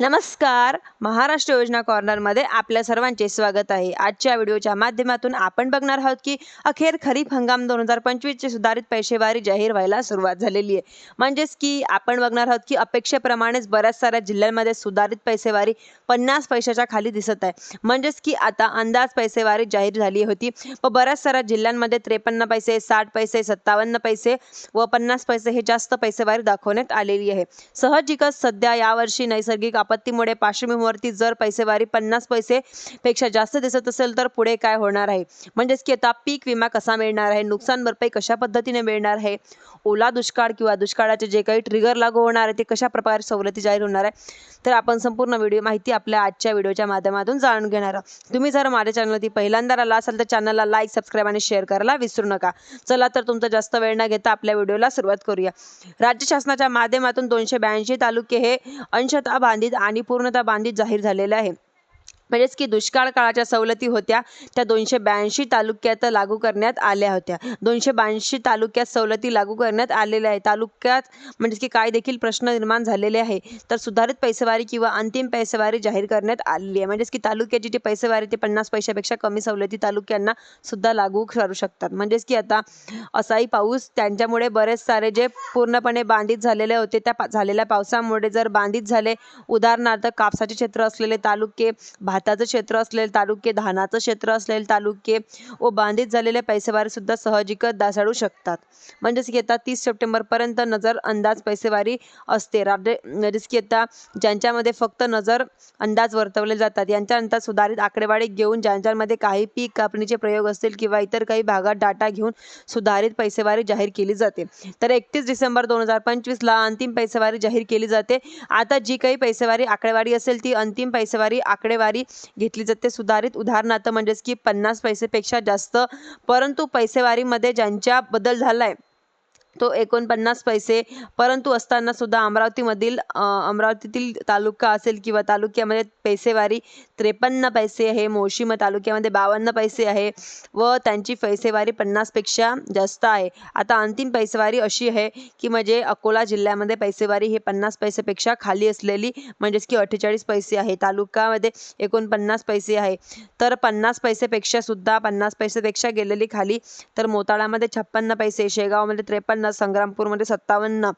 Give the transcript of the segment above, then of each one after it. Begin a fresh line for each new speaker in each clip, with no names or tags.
नमस्कार. महाराष्ट्र योजना कॉर्नरमध्ये आपल्या सर्वांचे स्वागत आहे. आजच्या व्हिडिओच्या माध्यमातून आपण बघणार आहोत की अखेर खरीप हंगाम दोन हजार पंचवीसची सुधारित पैसेवारी जाहीर व्हायला सुरुवात झालेली आहे. म्हणजेच की आपण बघणार आहोत की अपेक्षेप्रमाणेच बऱ्याच साऱ्या जिल्ह्यांमध्ये सुधारित पैसेवारी पन्नास पैशाच्या खाली दिसत आहे. म्हणजेच की आता अंदाज पैसेवारी जाहीर झाली होती. व बऱ्याच साऱ्या जिल्ह्यांमध्ये त्रेपन्न पैसे साठ पैसे सत्तावन्न पैसे व पन्नास पैसे हे जास्त पैसेवारी दाखवण्यात आलेली आहे. सहजिकच सध्या यावर्षी नैसर्गिक आपत्तीमुळे पार्श्वभूमीवरती जर पैसेवारी पन्नास पैसे पेक्षा जास्त दिसत असेल तर पुढे काय होणार आहे? म्हणजेच की आता पीक विमा कसा मिळणार आहे? नुकसान भरपाई कशा पद्धतीने मिळणार आहे? ओला दुष्काळ किंवा दुष्काळाचे जे काही ट्रिगर लागू होणार आहे ते कशा प्रकारे सवलती जाहीर होणार आहे? तर आपण संपूर्ण व्हिडिओ माहिती आपल्या आजच्या व्हिडिओच्या माध्यमातून जाणून घेणार आहोत. तुम्ही जर माझ्या चॅनलवरती पहिल्यांदा आला असाल तर चॅनलला लाईक सबस्क्राईब आणि शेअर करायला विसरू नका. चला तर तुमचा जास्त वेळ न घेता आपल्या व्हिडिओला सुरुवात करूया. राज्य शासनाच्या माध्यमातून दोनशे ब्याऐंशी तालुके हे अंशतः बांधित आणि पूर्णतः बांधित जाहीर झालेले आहे. म्हणजेच की दुष्काळ काळाच्या सवलती होत्या. त्या दोनशे ब्याऐंशी तालुक्यात लागू करण्यात आल्या होत्या. दोनशे ब्याऐंशी तालुक्यात सवलती लागू करण्यात आलेल्या आहे तालुक्यात म्हणजेच की काय देखील प्रश्न निर्माण झालेले आहे. तर सुधारित पैसेवारी किंवा अंतिम पैसेवारी जाहीर करण्यात आलेली आहे. म्हणजेच की तालुक्याची जी पैसेवारी ते पन्नास पैशापेक्षा कमी सवलती तालुक्यांना सुद्धा लागू करू शकतात. म्हणजेच की आता असाही पाऊस त्यांच्यामुळे बरेच सारे जे पूर्णपणे बांधित झालेले होते त्या झालेल्या पावसामुळे जर बांधित झाले उदाहरणार्थ कापसाचे क्षेत्र असलेले तालुके भाताचं क्षेत्र असलेले तालुके धानाचं क्षेत्र असलेले तालुके व बांधित झालेले पैसेवारी सुद्धा साहजिकच दासाडू शकतात. म्हणजेच की आता तीस सप्टेंबरपर्यंत नजर अंदाज पैसेवारी असते. राज्य म्हणजेच की आता ज्यांच्यामध्ये फक्त नजर अंदाज वर्तवले जातात यांच्यानंतर सुधारित आकडेवारी घेऊन ज्यांच्यामध्ये काही पीक कापणीचे प्रयोग असतील किंवा इतर काही भागात डाटा घेऊन सुधारित पैसेवारी जाहीर केली जाते. तर एकतीस डिसेंबर दोन हजार पंचवीसला अंतिम पैसेवारी जाहीर केली जाते. आता जी काही पैसेवारी आकडेवारी असेल ती अंतिम पैसेवारी आकडेवारी घेतली जाते. सुधारित उदाहरणार्थ म्हणजेच की पन्नास पैसेपेक्षा जास्त परंतु पैसेवारीमध्ये ज्यांच्या बदल झाला आहे तो एकोणपन्नास पैसे परंतु असताना सुद्धा अमरावतीमधील अमरावतीतील तालुका असेल किंवा तालुक्यामध्ये पैसेवारी त्रेपन्न पैसे आहे मोशीम तालुक्यामध्ये बावन्न पैसे आहे व त्यांची पैसेवारी पन्नासपेक्षा जास्त आहे. आता अंतिम पैसेवारी अशी आहे की म्हणजे अकोला जिल्ह्यामध्ये पैसेवारी हे पन्नास पैसेपेक्षा खाली असलेली म्हणजेच की अठ्ठेचाळीस पैसे आहे. तालुक्यामध्ये एकोणपन्नास पैसे आहे. तर पन्नास पैसेपेक्षा सुद्धा पन्नास पैसेपेक्षा गेलेली खाली तर मोताळामध्ये छप्पन्न पैसे शेगावमध्ये त्रेपन्न संग्रामपूरमध्ये सत्तावन्न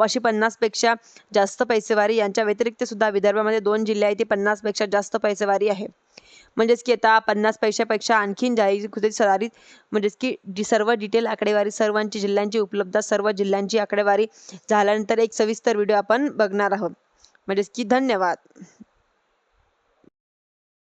अशी पन्नासपेक्षा जास्त पैसेवारी यांच्या व्यतिरिक्त सुद्धा विदर्भामध्ये दोन जिल्हे आहेत ती पन्नासपेक्षा जास्त पैसे पैसेवारी आहे. म्हणजेच की आता पन्नास पैशापेक्षा आणखीन जाहीर सुधारित म्हणजेच की जी सर्व डिटेल आकडेवारी सर्वांची जिल्ह्यांची उपलब्ध सर्व जिल्ह्यांची आकडेवारी झाल्यानंतर एक सविस्तर व्हिडिओ आपण बघणार आहोत. म्हणजेच की धन्यवाद.